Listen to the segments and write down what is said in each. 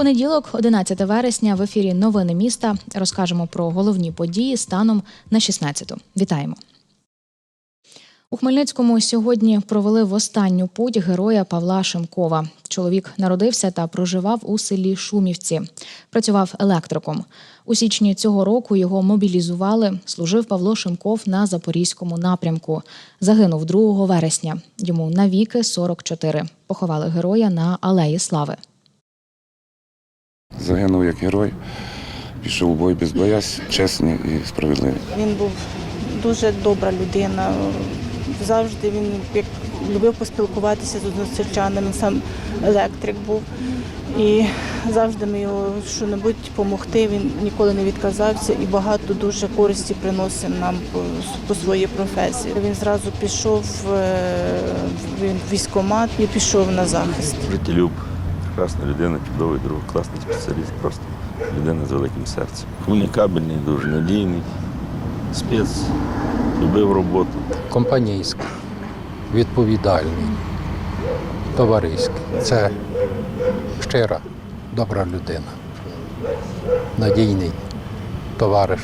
Понеділок, 11 вересня, в ефірі Новини міста розкажемо про головні події станом на 16-ту. Вітаємо. У Хмельницькому сьогодні провели в останню путь героя Павла Шимкова. Чоловік народився та проживав у селі Шумівці. Працював електриком. У січні цього року його мобілізували. Служив Павло Шимков на запорізькому напрямку. Загинув 2 вересня. Йому навіки 44. Поховали героя на Алеї Слави. Загинув як герой, пішов у бой без боязь, чесний і справедливий. Він був дуже добра людина. Завжди він як любив поспілкуватися з односельчанами, сам електрик був. І завжди ми його що-небудь допомогти. Він ніколи не відказався і багато дуже користі приносив нам по, по своїй професії. Він зразу пішов е, він в військкомат і пішов на захист. Життєлюб, прекрасна людина, чудовий друг, класний спеціаліст, просто людина з великим серцем. Комунікабельний, дуже надійний, спец, любив роботу. компанійський, відповідальний, товариський. Це щира, добра людина, надійний товариш.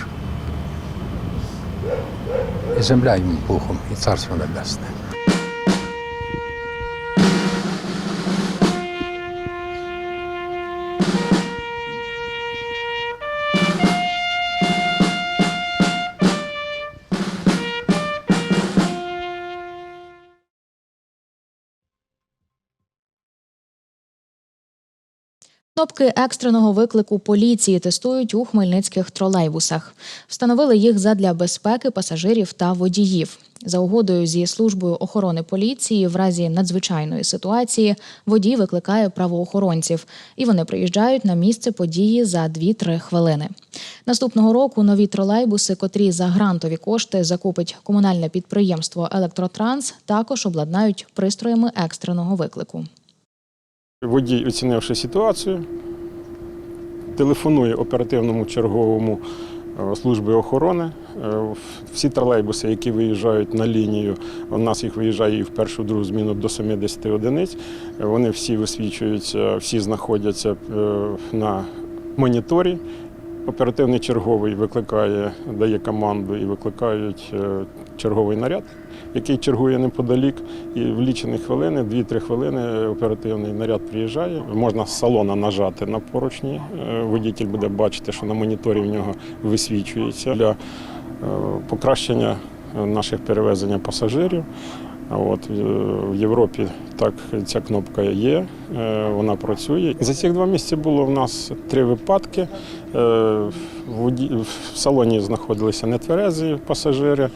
І земля йому пухом, і царство небесне. Кнопки екстреного виклику поліції тестують у хмельницьких тролейбусах. Встановили їх задля безпеки пасажирів та водіїв. За угодою зі службою охорони поліції, в разі надзвичайної ситуації водій викликає правоохоронців, і вони приїжджають на місце події за 2-3 хвилини. Наступного року нові тролейбуси, котрі за грантові кошти закупить комунальне підприємство Електротранс, також обладнають пристроями екстреного виклику. Водій, оцінивши ситуацію, телефонує оперативному черговому служби охорони. Е, Всі тролейбуси, які виїжджають на лінію, у нас їх виїжджає і в першу, другу зміну до 70 одиниць. Е, Вони всі висвічуються, всі знаходяться е, на моніторі. Оперативний черговий викликає, дає команду і викликають е, черговий наряд, який чергує неподалік. І в лічені хвилини, 2-3 хвилини оперативний наряд приїжджає. Можна з салона нажати на поручні. Е, Водитель буде бачити, що на моніторі в нього висвічується для е, покращення е, наших перевезення пасажирів. От е, в Європі так ця кнопка є, е, вона працює. За ці два місяці було в нас три випадки. Е, в салоні знаходилися нетверезі пасажири,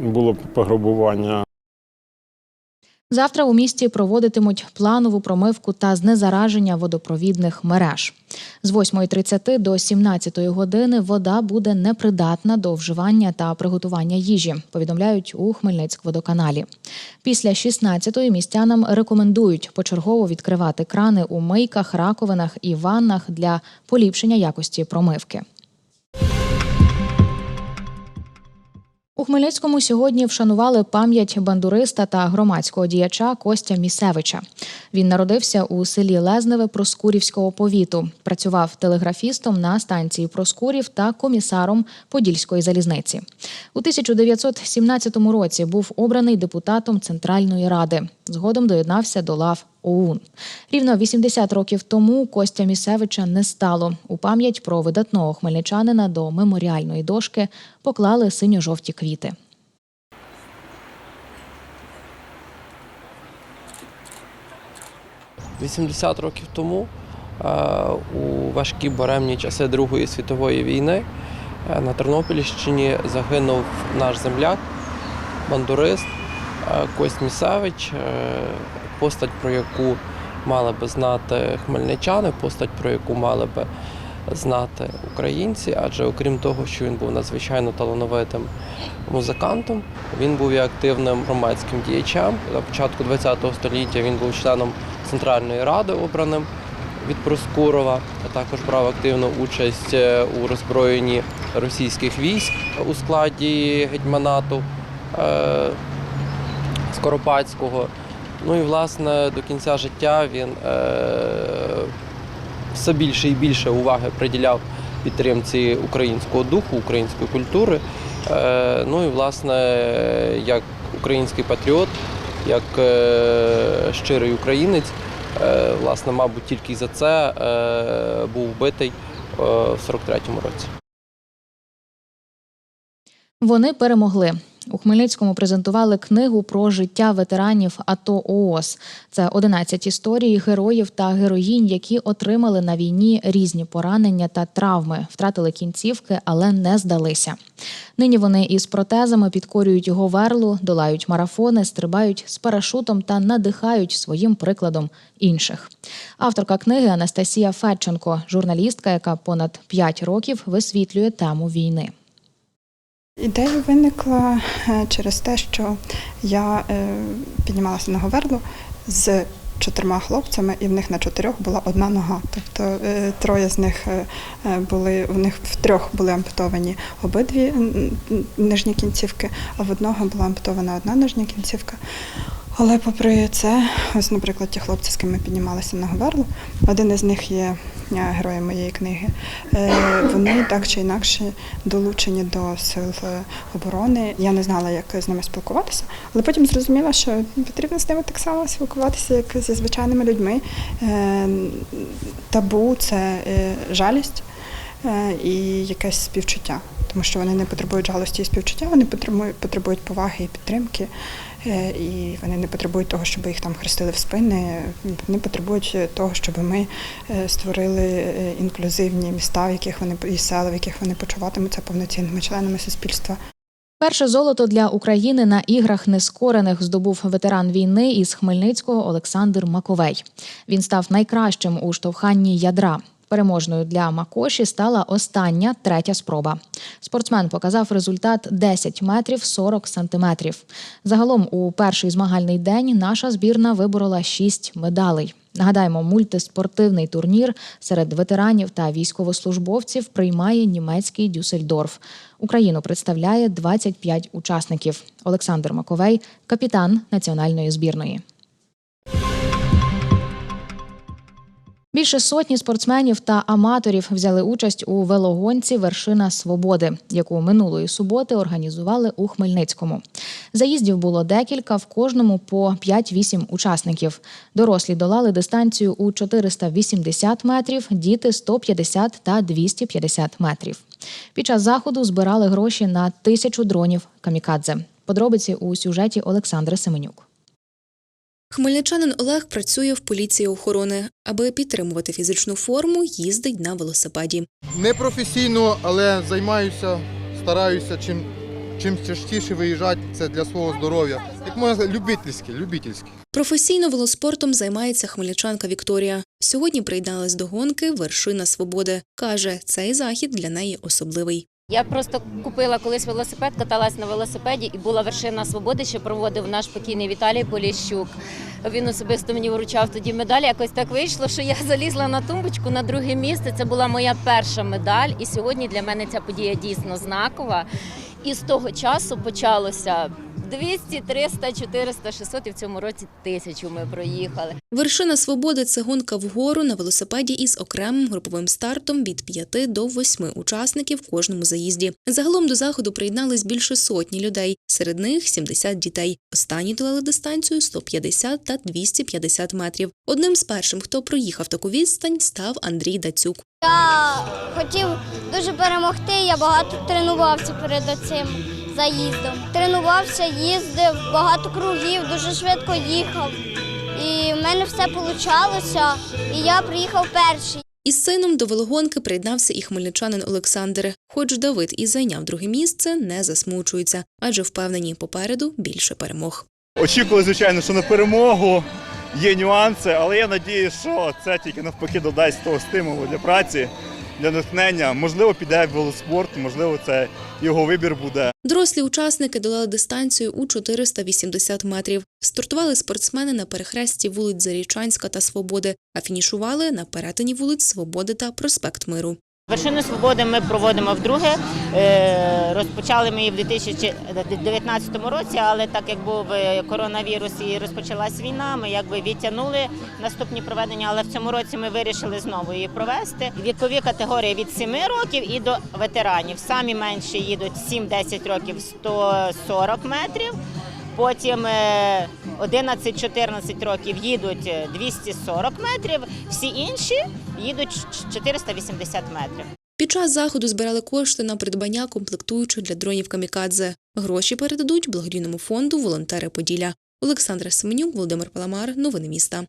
було пограбування Завтра у місті проводитимуть планову промивку та знезараження водопровідних мереж. З 8.30 до 17 години вода буде непридатна до вживання та приготування їжі, повідомляють у Хмельницькводоканалі. Після 16-ї містянам рекомендують почергово відкривати крани у мийках, раковинах і ваннах для поліпшення якості промивки. Хмельницькому сьогодні вшанували пам'ять бандуриста та громадського діяча Костя Місевича. Він народився у селі Лезневе Проскурівського повіту. Працював телеграфістом на станції Проскурів та комісаром Подільської залізниці. У 1917 році був обраний депутатом Центральної ради. Згодом доєднався до лав ОУН. Рівно 80 років тому Костя Місевича не стало. У пам'ять про видатного хмельничанина до меморіальної дошки поклали синьо-жовті квіти. – 80 років тому, е, у важкі буремні часи Другої світової війни, е, на Тернопільщині загинув наш земляк, бандурист Кость Місевич, е, постать, про яку мали би знати хмельничани, постать, про яку мали би знати українці, адже окрім того, що він був надзвичайно талановитим музикантом, він був і активним громадським діячем. На початку ХХ століття він був членом Центральної ради обраним від Проскурова, а також брав активну участь е, у роззброєнні російських військ у складі гетьманату Скоропадського. Ну і власне до кінця життя він е, все більше і більше уваги приділяв підтримці українського духу, української культури. Е, ну і власне, як український патріот, як е, щирий українець, е, власне, мабуть, тільки за це е, був вбитий е, в 43-му році. Вони перемогли. У Хмельницькому презентували книгу про життя ветеранів АТО ООС. Це 11 історій героїв та героїнь, які отримали на війні різні поранення та травми, втратили кінцівки, але не здалися. Нині вони із протезами підкорюють говерлу, долають марафони, стрибають з парашутом та надихають своїм прикладом інших. Авторка книги Анастасія Федченко, журналістка, яка понад 5 років висвітлює тему війни. Ідея виникла е, через те, що я е, піднімалася на говерлу з чотирма хлопцями, і в них на чотирьох була одна нога. Тобто е, троє з них були, в них в трьох були ампутовані обидві нижні кінцівки, а в одного була ампутована одна нижня кінцівка. Але попри це, ось, наприклад, ті хлопці, з ким ми піднімалися на Говерлу, один із них є героєм моєї книги. Е, Вони так чи інакше долучені до сил оборони. Я не знала, як з ними спілкуватися, але потім зрозуміла, що потрібно з ними так само спілкуватися, як зі звичайними людьми. Е, Табу це е, жалість і якесь співчуття. Тому що вони не потребують жалості і співчуття, вони потребують поваги і підтримки. Е, І вони не потребують того, щоб їх там хрестили в спини. Вони потребують того, щоб ми е, створили е, інклюзивні міста, в яких вони і села, в яких вони почуватимуться повноцінними членами суспільства. Перше золото для України на іграх нескорених здобув ветеран війни із Хмельницького Олександр Маковей. Він став найкращим у штовханні ядра. Переможною для Макоші стала остання третя спроба. Спортсмен показав результат 10 метрів 40 сантиметрів. Загалом у перший змагальний день наша збірна виборола 6 медалей. Нагадаємо, мультиспортивний турнір серед ветеранів та військовослужбовців приймає німецький Дюссельдорф. Україну представляє 25 учасників. Олександр Маковей, капітан національної збірної. Більше сотні спортсменів та аматорів взяли участь у велогонці Вершина Свободи, яку минулої суботи організували у Хмельницькому. Заїздів було декілька, в кожному по 5-8 учасників. Дорослі долали дистанцію у 480 метрів, діти 150 та 250 метрів. Під час заходу збирали гроші на тисячу дронів камікадзе. Подробиці у сюжеті Олександри Семенюк. Хмельничанин Олег працює в поліції охорони. Аби підтримувати фізичну форму, їздить на велосипеді. Не професійно, але займаюся, стараюся чим, чим частіше виїжджати, це для свого здоров'я. Як можна любительське, любительське. Професійно велоспортом займається хмельничанка Вікторія. Сьогодні приєдналась до гонки Вершина Свободи. Каже, цей захід для неї особливий. Я просто купила колись велосипед, каталась на велосипеді і була вершина свободи, що проводив наш покійний Віталій Поліщук. Він особисто мені вручав тоді медаль. Якось так вийшло, що я залізла на тумбочку на друге місце. Це була моя перша медаль. І сьогодні для мене ця подія дійсно знакова. І з того часу почалося 200, 300, 400, 600 і в цьому році тисячу ми проїхали. Вершина Свободи це гонка вгору на велосипеді із окремим груповим стартом від 5 до 8 учасників в кожному заїзді. Загалом до заходу приєднались більше сотні людей. Серед них 70 дітей. Останні долали дистанцію 150 та 250 метрів. Одним з першим, хто проїхав таку відстань, став Андрій Дацюк. Я хотів дуже перемогти. Я багато тренувався перед цим заїздом. Тренувався, їздив, багато кругів, дуже швидко їхав. І в мене все вийшло, і я приїхав перший. Із сином до велогонки приєднався і хмельничанин Олександр. Хоч Давид і зайняв друге місце, не засмучується, адже впевнені попереду більше перемог. Очікую, звичайно, що на перемогу є нюанси, але я надію, що це тільки навпаки додасть того стимулу для праці для натхнення. Можливо, піде в велоспорт, можливо, це його вибір буде. Дорослі учасники долали дистанцію у 480 метрів. Стартували спортсмени на перехресті вулиць Зарічанська та Свободи, а фінішували на перетині вулиць Свободи та Проспект Миру. Вершину свободи ми проводимо вдруге. Е, Розпочали ми її в 2019 році, але так як був е, коронавірус і розпочалась війна, ми якби відтягнули наступні проведення. Але в цьому році ми вирішили знову її провести. Вікові категорії від 7 років і до ветеранів. Самі менші їдуть 7-10 років 140 метрів. Потім е, 11-14 років їдуть е, 240 метрів, всі інші їдуть 480 метрів. Під час заходу збирали кошти на придбання комплектуючих для дронів Камікадзе. Гроші передадуть благодійному фонду Волонтери Поділля. Олександра Семенюк, Володимир Паламар. Новини міста.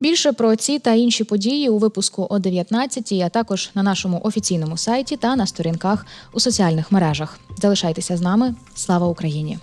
Більше про ці та інші події у випуску о 19 а також на нашому офіційному сайті та на сторінках у соціальних мережах. Залишайтеся з нами. Слава Україні!